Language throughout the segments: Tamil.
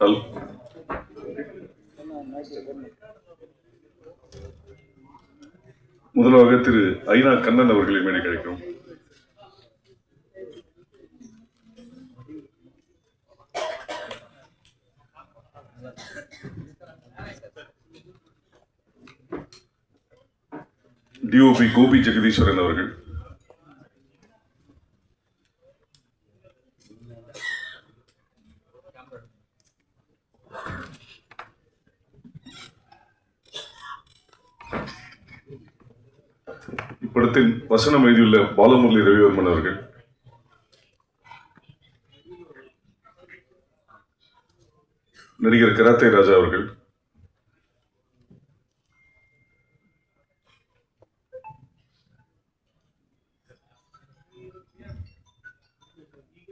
ஹல். முதலாக திரு ஐநா கண்ணன் அவர்களை மேலே கிடைக்கும். டிஓபி கோபி ஜெகதீஸ்வரன் அவர்கள். படத்தின் வசனம் எழுதியுள்ள பாலமுரளி ரவிவர்மன் அவர்கள். நடிகர் கராத்தே ராஜா அவர்கள்.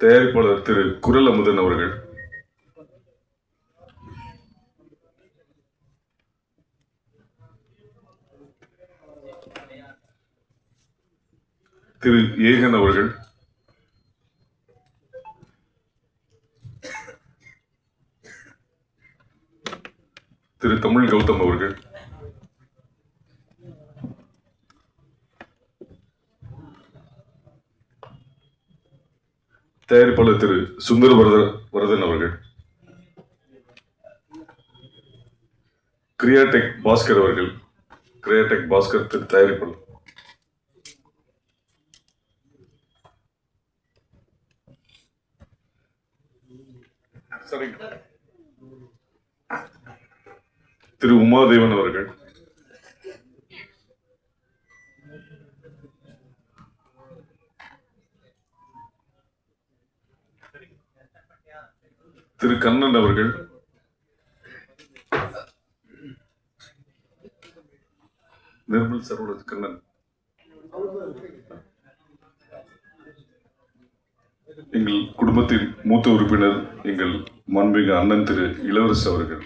தயாரிப்பாளர் திரு குரல் அமுதன் அவர்கள். ஏகன் அவர்கள் திரு தமிழ் கௌதம் அவர்கள். தயாரிப்பாளர் திரு சுந்தர வரத வரதன் அவர்கள். கிரியாடெக் பாஸ்கர் அவர்கள். கிரியாடெக் பாஸ்கர் திரு தயாரிப்பாளர். சரிங்க திரு உமாதேவன் அவர்கள். திரு கண்ணன் அவர்கள். நிர்மல் சரோஜ் கண்ணன். எங்கள் குடும்பத்தின் மூத்த உறுப்பினர் எங்கள் மாண்புமிகு அண்ணன் திரு இளவரசு அவர்கள்.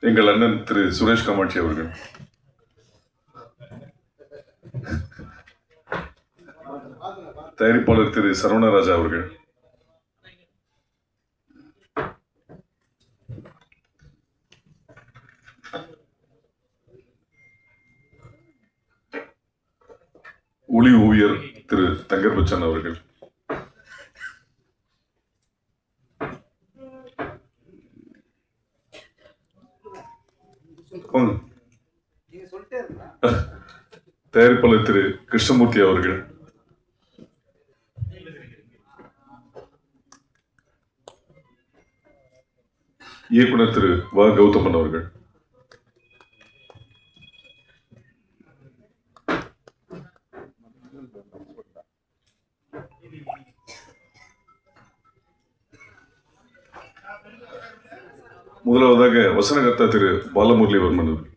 எங்கள் அண்ணன் திரு சுரேஷ் காமாட்சி அவர்கள். தயாரிப்பாளர் திரு சரவணராஜா அவர்கள். ஒளி திரு தங்கர் பச்சன் அவர்கள் தயாரிப்பாளர் திரு கிருஷ்ணமூர்த்தி அவர்கள். இயக்குனர் திரு வ. கௌதமன் அவர்கள். முதலாவதாக வசனகர்த்தா திரு பாலமுரளிவர்மன் அவர்கள்.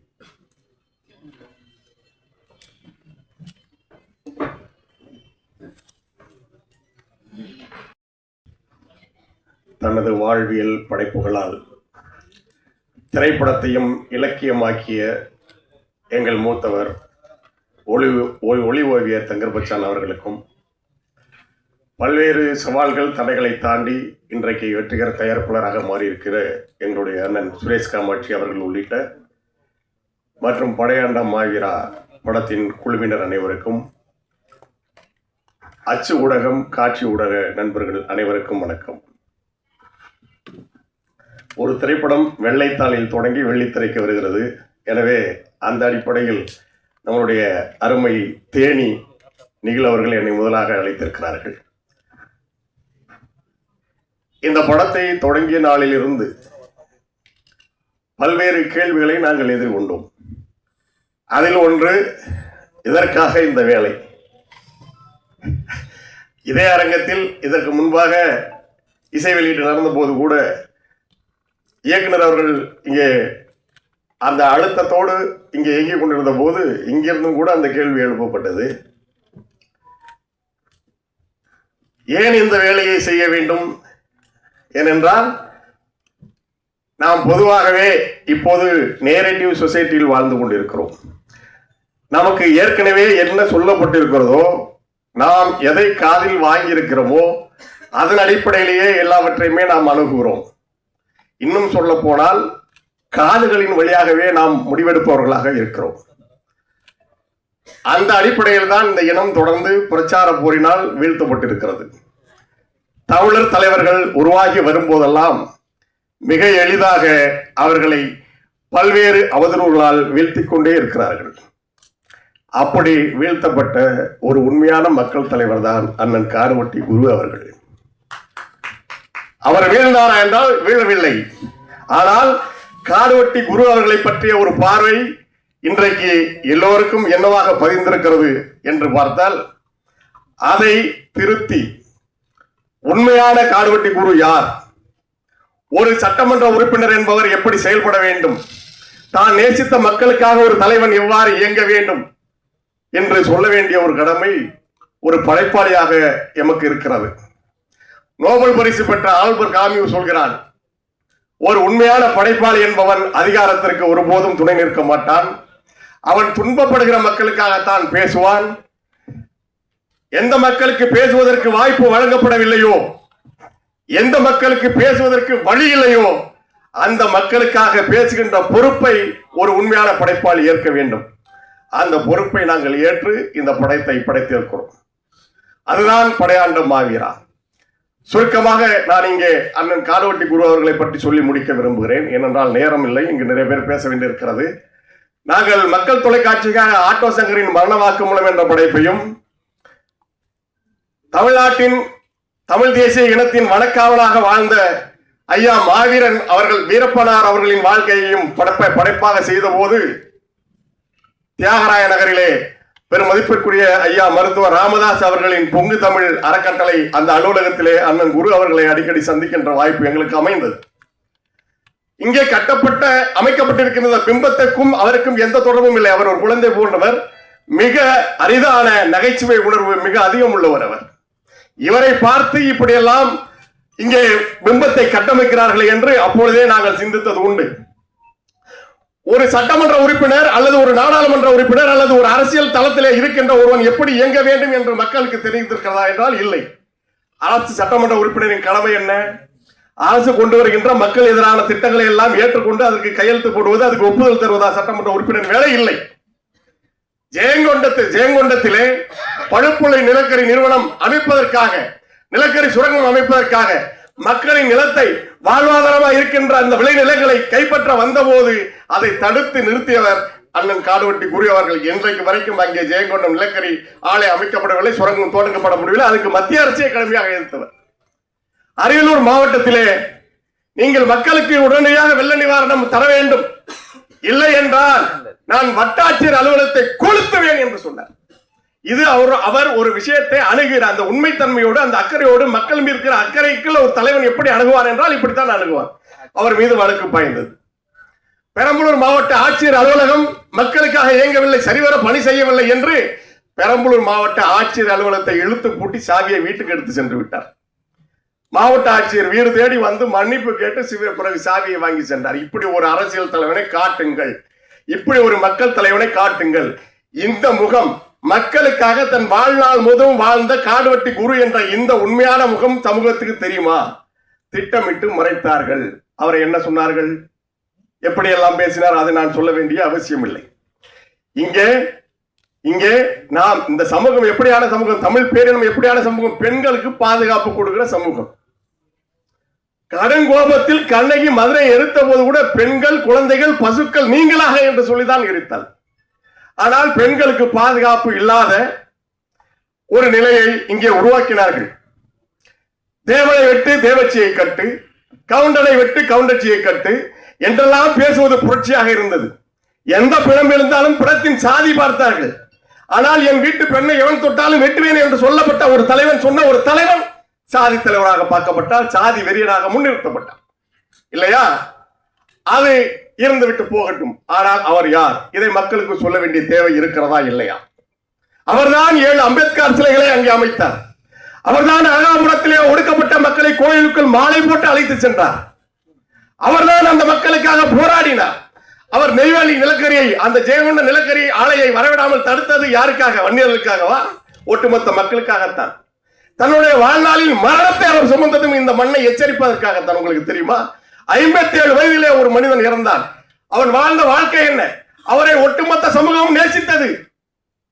தனது வாழ்வியல் படைப்புகளால் திரைப்படத்தையும் இலக்கியமாக்கிய எங்கள் மூத்தவர் ஒளி ஒளி ஒளி ஓவியர் தங்கர்பச்சான் அவர்களுக்கும் பல்வேறு சவால்கள் தடைகளை தாண்டி இன்றைக்கு வெற்றிகர தயாரிப்பாளராக மாறியிருக்கிற எங்களுடைய அண்ணன் சுரேஷ் காமாட்சி அவர்கள் உள்ளிட்ட மற்றும் படையாண்டா மாவீரா படத்தின் குழுவினர் அனைவருக்கும் அச்சு ஊடகம் காட்சி ஊடக நண்பர்கள் அனைவருக்கும் வணக்கம். ஒரு திரைப்படம் வெள்ளைத்தாளில் தொடங்கி வெள்ளித்திரைக்கு வருகிறது. எனவே அந்த அடிப்படையில் நம்மளுடைய அருமை தேனி நிகில் அவர்கள் என்னை முதலாக அழைத்திருக்கிறார்கள். இந்த படத்தை தொடங்கிய நாளிலிருந்து பல்வேறு கேள்விகளை நாங்கள் எதிர்கொண்டோம். அதில் ஒன்று இதற்காக இந்த வேலை. இதே அரங்கத்தில் இதற்கு முன்பாக இசை வெளியீடு நடந்தபோது கூட இயக்குனர் அவர்கள் இங்கே அந்த அழுத்தத்தோடு இங்கே இயங்கிக் கொண்டிருந்த போது இங்கிருந்தும் கூட அந்த கேள்வி எழுப்பப்பட்டது. ஏன் இந்த வேலையை செய்ய வேண்டும்? ஏனென்றால் நாம் பொதுவாகவே இப்போது நேரேட்டிவ் சொசைட்டியில் வாழ்ந்து கொண்டிருக்கிறோம். நமக்கு ஏற்கனவே என்ன சொல்லப்பட்டிருக்கிறதோ நாம் எதை காதில் வாங்கியிருக்கிறோமோ அதன் அடிப்படையிலேயே எல்லாவற்றையுமே நாம் அணுகுகிறோம். இன்னும் சொல்ல போனால் காதுகளின் வழியாகவே நாம் முடிவெடுப்பவர்களாக இருக்கிறோம். அந்த அடிப்படையில் தான் இந்த இனம் தொடர்ந்து பிரச்சார போரினால் வீழ்த்தப்பட்டிருக்கிறது. தமிழர் தலைவர்கள் உருவாகி வரும்போதெல்லாம் மிக எளிதாக அவர்களை பல்வேறு அவதூறுகளால் வீழ்த்திக் கொண்டே இருக்கிறார்கள். அப்படி வீழ்த்தப்பட்ட ஒரு உண்மையான மக்கள் தலைவர் தான் அண்ணன் காரவட்டி குரு அவர்கள். அவர் வீழ்ந்தாரா என்றால் வீழவில்லை. ஆனால் காடுவட்டி குரு அவர்களை பற்றிய ஒரு பார்வை இன்றைக்கு எல்லோருக்கும் என்னவாக பதிந்திருக்கிறது என்று பார்த்தால் அதை திருத்தி உண்மையான காடுவட்டி குரு யார்? ஒரு சட்டமன்ற உறுப்பினர் என்பவர் எப்படி செயல்பட வேண்டும்? தான் நேசித்த மக்களுக்காக ஒரு தலைவன் எவ்வாறு இயங்க வேண்டும்? என்று சொல்ல வேண்டிய ஒரு கடமை ஒரு படைப்பாளியாக எமக்கு இருக்கிறது. நோபல் பரிசு பெற்ற ஆல்பர் காமியூ சொல்கிறான் ஒரு உண்மையான படைப்பாளி என்பவன் அதிகாரத்திற்கு ஒருபோதும் துணை நிற்க மாட்டான். அவன் துன்பப்படுகிற மக்களுக்காகத்தான் பேசுவான். எந்த மக்களுக்கு பேசுவதற்கு வாய்ப்பு வழங்கப்படவில்லையோ எந்த மக்களுக்கு பேசுவதற்கு வழி இல்லையோ அந்த மக்களுக்காக பேசுகின்ற பொறுப்பை ஒரு உண்மையான படைப்பால் ஏற்க வேண்டும். அந்த பொறுப்பை நாங்கள் ஏற்று இந்த படைத்தை படைத்திருக்கிறோம் அதுதான் படையாண்ட மாவீரா. சுருக்கமாக நான் இங்கே அண்ணன் காலவட்டி குரு அவர்களை பற்றி சொல்லி முடிக்க விரும்புகிறேன். ஏனென்றால் நேரம் இல்லை இங்கு நிறைய பேர் பேச வேண்டியிருக்கிறது. நாங்கள் மக்கள் தொலைக்காட்சிக்காக ஆட்டோ சங்கரின் மரண வாக்குமூலம் என்ற படைப்பையும் தமிழ்நாட்டின் தமிழ் தேசிய இனத்தின் வனக்காவலாக வாழ்ந்த ஐயா மாவீரன் அவர்கள் வீரப்பனார் அவர்களின் வாழ்க்கையையும் படப்பை படைப்பாக செய்தபோது தியாகராய நகரிலே பெரும் மதிப்பிற்குரிய ஐயா மருத்துவர் ராமதாஸ் அவர்களின் பொங்கு தமிழ் அறக்கட்டளை அந்த அலுவலகத்திலே அண்ணன் குரு அவர்களை அடிக்கடி சந்திக்கின்ற வாய்ப்பு எங்களுக்கு அமைந்தது. இங்கே கட்டப்பட்ட அமைக்கப்பட்டிருக்கின்ற பிம்பத்திற்கும் அவருக்கும் எந்த தொடர்பும் இல்லை. அவர் ஒரு குழந்தை போன்றவர். மிக அரிதான நகைச்சுவை உணர்வு மிக அதிகம் உள்ளவர் அவர். இவரை பார்த்து இப்படியெல்லாம் இங்கே பிம்பத்தை கட்டமைக்கிறார்கள் என்று அப்பொழுதே நாங்கள் சிந்தித்தது உண்டு. ஒரு சட்டமன்ற உறுப்பினர் அல்லது ஒரு நாடாளுமன்ற உறுப்பினர் அல்லது ஒரு அரசியல் தளத்திலே இருக்கின்ற ஒருவன் எப்படி இயங்க வேண்டும் என்று மக்களுக்கு தெரிந்திருக்கிறதா என்றால் இல்லை. அரசு சட்டமன்ற உறுப்பினரின் கடமை என்ன? அரசு கொண்டு வருகின்ற மக்கள் எதிரான திட்டங்களை எல்லாம் ஏற்றுக்கொண்டு அதற்கு கையெழுத்து போடுவது அதுக்கு ஒப்புதல் தருவதா சட்டமன்ற உறுப்பினர் வேலை? இல்லை. ஜெயங்கொண்டத்தில் ஜெயங்கொண்டத்திலே பழுப்புள்ளை நிலக்கரி நிறுவனம் அமைப்பதற்காக நிலக்கரி சுரங்கம் அமைப்பதற்காக மக்களின் நிலத்தை வாழ்வாதாரமாக இருக்கின்ற அந்த விளைநிலங்களை கைப்பற்ற வந்தபோது அதை தடுத்து நிறுத்தியவர் அண்ணன் காடுவட்டி குரு அவர்கள். இன்றைக்கு வரைக்கும் அங்கே ஜெயங்கொண்டம் நிலக்கரி ஆலை அமைக்கப்படவில்லை சுரங்கம் தொடங்கப்பட முடியவில்லை. அதுக்கு மத்திய அரசே கடமையாக இருந்தவர். அரியலூர் மாவட்டத்திலே நீங்கள் மக்களுக்கு உடனடியாக வெள்ள நிவாரணம் தர வேண்டும். இல்லை என்றால் நான் வட்டாட்சியர் அலுவலகத்தை கொளுத்துவேன் என்று சொன்னார். இது அவர் அவர் ஒரு விஷயத்தை அணுகிற அந்த உண்மைத்தன்மையோடு அந்த அக்கறையோடு மக்கள் மீது இருக்கிற அக்கறைக்குள்ள ஒரு தலைவன் எப்படி அணுகுவார் என்றால் இப்படித்தான் அணுகுவார். அவர் மீது வழக்கு பாய்ந்தது. பெரம்பலூர் மாவட்ட ஆட்சியர் அலுவலகம் மக்களுக்காக இயங்கவில்லை சரிவர பணி செய்யவில்லை என்று பெரம்பலூர் மாவட்ட ஆட்சியர் அலுவலகத்தை இழுத்து பூட்டி சாவியை வீட்டுக்கு எடுத்து சென்று விட்டார். மாவட்ட ஆட்சியர் வீடு தேடி வந்து மன்னிப்பு கேட்டு சிவ பிறகு சாவியை வாங்கி சென்றார். இப்படி ஒரு அரசியல் தலைவனை காட்டுங்கள். இப்படி ஒரு மக்கள் தலைவனை காட்டுங்கள். இந்த முகம் மக்களுக்காக தன் வாழ்நாள் முழுவதும் வாழ்ந்த காடுவட்டி குரு என்ற இந்த உண்மையான முகம் சமூகத்துக்கு தெரியுமா? திட்டமிட்டு மறைத்தார்கள். அவரை என்ன சொன்னார்கள்? எப்படியெல்லாம் பேசினார்? அதை நான் சொல்ல வேண்டிய அவசியம் இல்லை இங்கே இங்கே நாம் இந்த சமூகம் எப்படியான சமூகம்? தமிழ் பேரினம் எப்படியான சமூகம்? பெண்களுக்கு பாதுகாப்பு கொடுக்கிற சமூகம். கடுங்கோபத்தில் கண்ணகி மதுரை எரித்த போது கூட பெண்கள் குழந்தைகள் பசுக்கள் நீங்களாக என்று சொல்லிதான் எரித்தாள். ஆனால் பெண்களுக்கு பாதுகாப்பு இல்லாத ஒரு நிலையை இங்கே உருவாக்கினார்கள். தேவனை வெட்டு தேவச்சியை கட்டு கவுண்டனை வெட்டு கவுண்டச்சியை கட்டு என்றெல்லாம் பேசுவது புரட்சியாக இருந்தது. எந்த பிணம் இருந்தாலும் பிணத்தின் சாதி பார்த்தார்கள். ஆனால் என் வீட்டு பெண்ணை எவன் தொட்டாலும் வெட்டுவேன் என்று சொல்லப்பட்ட ஒரு தலைவன் சொன்ன ஒரு தலைவன் சாதி தலைவராக பார்க்கப்பட்டால் சாதி வெறியனாக முன்னிறுத்தப்பட்டார். இல்லையா? அது இருந்துவிட்டு போகட்டும். ஆனால் அவர் யார்? இதை மக்களுக்கு சொல்ல வேண்டிய தேவை இருக்கிறதா இல்லையா? அவர்தான் ஏழு அம்பேத்கர் சிலைகளை அங்கே அமைத்தார். அவர்தான் அழகாபுரத்திலே ஒடுக்கப்பட்ட மக்களை கோயிலுக்குள் மாலை போட்டு அழைத்து சென்றார். அவர்தான் அந்த மக்களுக்காக போராடினார். அவர் நெய்வேலி நிலக்கரியை அந்த ஜெயங்கொண்ட நிலக்கரி ஆலையை வரவிடாமல் தடுத்தது யாருக்காக? வன்னியர்களுக்காகவா? ஒட்டுமொத்த மக்களுக்காகத்தான். தன்னுடைய வாழ்நாளில் மரணத்தை அவர் சுமந்ததும் இந்த மண்ணை எச்சரிப்பதற்காகத்தான் உங்களுக்கு தெரியுமா? ஐம்பத்தி ஏழு வயதிலே ஒரு மனிதன் இறந்தான். அவன் வாழ்ந்த வாழ்க்கை என்ன? அவரை ஒட்டுமொத்த சமூகம் நேசித்தது.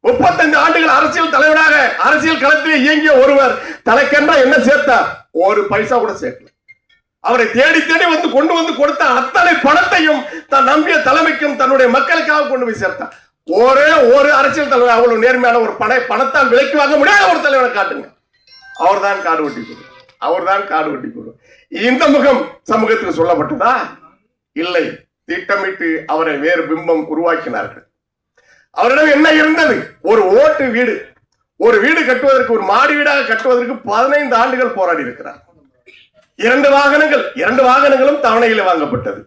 முப்பத்தஞ்சு ஆண்டுகள் அரசியல் தலைவராக அரசியல் களத்திலே இயங்கிய ஒருவர் தனக்கென்றா என்ன சேர்த்தார்? ஒரு பைசா கூட சேர்க்கல. அவரை தேடி தேடி வந்து கொண்டு வந்து கொடுத்த அத்தனை பணத்தையும் தான் நம்பிய தலைமைக்கும் தன்னுடைய மக்களுக்காக கொண்டு போய் சேர்த்தான். ஒரே ஒரு அரசியல் தலைவர் அவ்வளவு நேர்மையான ஒரு பண பணத்தால் விலைக்கு வாங்க முடியாத ஒரு தலைவரை காட்டுங்க. அவர்தான் காடு வெட்டி அவர் அவர்தான் காடு வெட்டி கொடு இந்த முகம் சமூகத்துக்கு சொல்லப்பட்டதா? இல்லை. திட்டமிட்டு அவரை வேறு பிம்பம் உருவாக்கினார்கள். அவரிடம் என்ன இருந்தது? ஒரு ஓட்டு வீடு. ஒரு வீடு கட்டுவதற்கு ஒரு மாடி வீடாக கட்டுவதற்கு பதினைந்து ஆண்டுகள் போராடி இருக்கிறார். இரண்டு வாகனங்கள் இரண்டு வாகனங்களும் தவணையில் வாங்கப்பட்டது.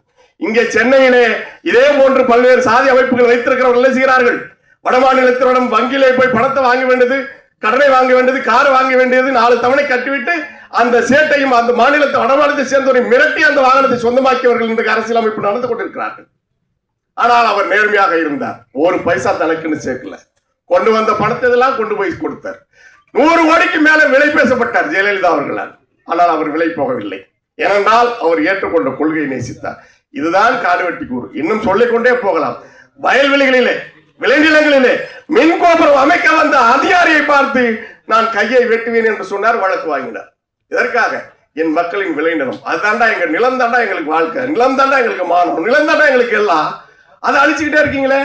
இங்கே சென்னையிலே இதே போன்று பல்வேறு சாதி அமைப்புகள் வைத்திருக்கிறவர்கள் செய்கிறார்கள் செய்கிறார்கள்? வடமாநிலத்தினரிடம் வங்கியிலே போய் பணத்தை வாங்க வேண்டியது கடனை வாங்க வேண்டியது கார் வாங்க வேண்டியது நாலு தவணை கட்டிவிட்டு அந்த சேட்டையும் அந்த மாநிலத்தை வடமாநிலத்தை சேர்ந்தவரை மிரட்டி அந்த வாகனத்தை சொந்தமாக்கியவர்கள் இந்த அரசியல் அமைப்பு நடந்து கொண்டிருக்கிறார்கள். ஆனால் அவர் நேர்மையாக இருந்தார். ஒரு பைசா தனக்குன்னு சேர்க்கல. கொண்டு வந்த பணத்தை எல்லாம் கொண்டு போய் கொடுத்தார். நூறு கோடிக்கு மேல விலை பேசப்பட்டார் ஜெயலலிதா அவர்களால். ஆனால் அவர் விலை போகவில்லை. ஏனென்றால் அவர் ஏற்றுக்கொண்ட கொள்கையை நேசித்தார். இதுதான் காடுவெட்டி கூறு. இன்னும் சொல்லிக்கொண்டே போகலாம். வயல்வெளிகளிலே விளைநிலங்களிலே மின் கோபுரம் அமைக்க வந்த அதிகாரியை பார்த்து நான் கையை வெட்டுவேன் என்று சொன்னார் வழக்கு வாங்கினார். இதற்காக என் மக்களின் விளைநிலம் அதுதாண்டா எங்க நிலம் தாண்டா எங்களுக்கு வாழ்க்கை. நிலம் தாண்டா எங்களுக்கு மானம். நிலம் தாண்டா எங்களுக்கு எல்லாம். அதை அழிச்சுக்கிட்டே இருக்கீங்களே?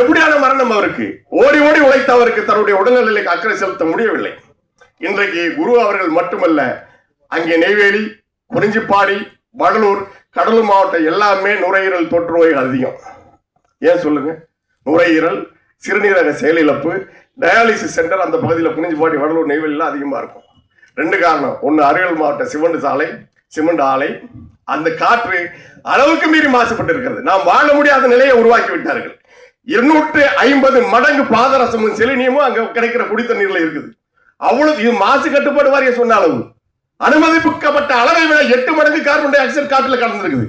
எப்படியான மரணம் அவருக்கு? ஓடி ஓடி உழைத்த அவருக்கு தன்னுடைய உடல்நிலைக்கு அக்கறை செலுத்த முடியவில்லை. இன்றைக்கு குரு அவர்கள் மட்டுமல்ல அங்கே நெய்வேலி குறிஞ்சிப்பாடி வடலூர் கடலூர் மாவட்டம் எல்லாமே நுரையீரல் தொற்று நோய்கள் அதிகம். ஏன் சொல்லுங்க? நுரையீரல் சிறுநீரக செயலிழப்பு டயாலிசிஸ் சென்டர் அந்த பகுதியில் குறிஞ்சிப்பாடி வடலூர் நெய்வேலியில் அதிகமாக இருக்கும். ரெண்டு காரணம். ஒன்று அரியல் மாவட்ட சிமெண்ட் சாலை சிமெண்ட் ஆலை. அந்த காற்று அளவுக்கு மீறி மாசுபட்டு இருக்கிறது நாம் வாழ முடியாத நிலையை உருவாக்கி விட்டார்கள் இருநூற்று ஐம்பது மடங்கு பாதரசமும் செலினியமும் அங்கே கிடைக்கிற குடித்த நீரில் இருக்குது. அவ்வளவு இது மாசு கட்டுப்பாடு வாரிய சொன்ன அளவு. அனுமதிக்கப்பட்ட அளவை விட எட்டு மடங்கு கார்பன் டை ஆக்சைடு காற்றுல கலந்துருக்குது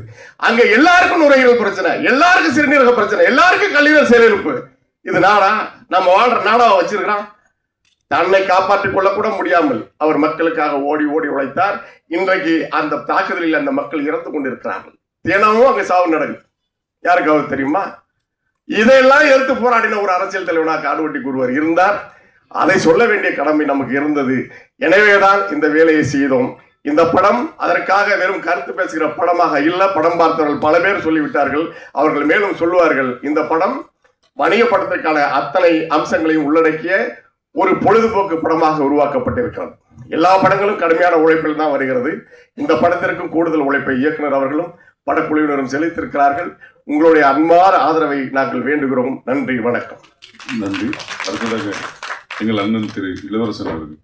அங்க எல்லாருக்கும் நுரையீரல் பிரச்சனை எல்லாருக்கும் சிறுநீரக பிரச்சனை எல்லாருக்கும் கல்லீரல் செயலிழப்பு. இது நாடா? நம்ம வாழ்ற நாடாவை வச்சிருக்கிறான். தன்னை காப்பாற்றிக் கொள்ள கூட முடியாமல் அவர் மக்களுக்காக ஓடி ஓடி உழைத்தார். இன்றைக்கு அந்த தாக்குதலில் அந்த மக்கள் இறந்து கொண்டிருக்கிறார்கள். தினமும் அங்கே சாவு நடக்குது. யாருக்காவது தெரியுமா? இதையெல்லாம் எடுத்து போராடின ஒரு அரசியல் தலைவனாக ஆடுவட்டி குருவர் இருந்தார். அதை சொல்ல வேண்டிய கடமை நமக்கு இருந்தது. எனவேதான் இந்த வேலையை செய்தோம். இந்த படம் அதற்காக வெறும் கருத்து பேசுகிற படமாக இல்ல படம் பார்த்தவர்கள் பல பேர் சொல்லிவிட்டார்கள். அவர்கள் மேலும் சொல்லுவார்கள் இந்த படம் வணிக படத்திற்கான அத்தனை அம்சங்களையும் உள்ளடக்கிய ஒரு பொழுதுபோக்கு படமாக உருவாக்கப்பட்டிருக்கிறது. எல்லா படங்களும் கடுமையான உழைப்பில் தான் வருகிறது. இந்த படத்திற்கும் கூடுதல் உழைப்பை இயக்குனர் அவர்களும் படக்குழுவினரும் செலுத்தியிருக்கிறார்கள். உங்களுடைய அன்பான ஆதரவை நாங்கள் வேண்டுகிறோம். நன்றி வணக்கம். நன்றி. அடுத்ததாக எங்கள் அண்ணன் திரு இளவரசன் அவர்கள்.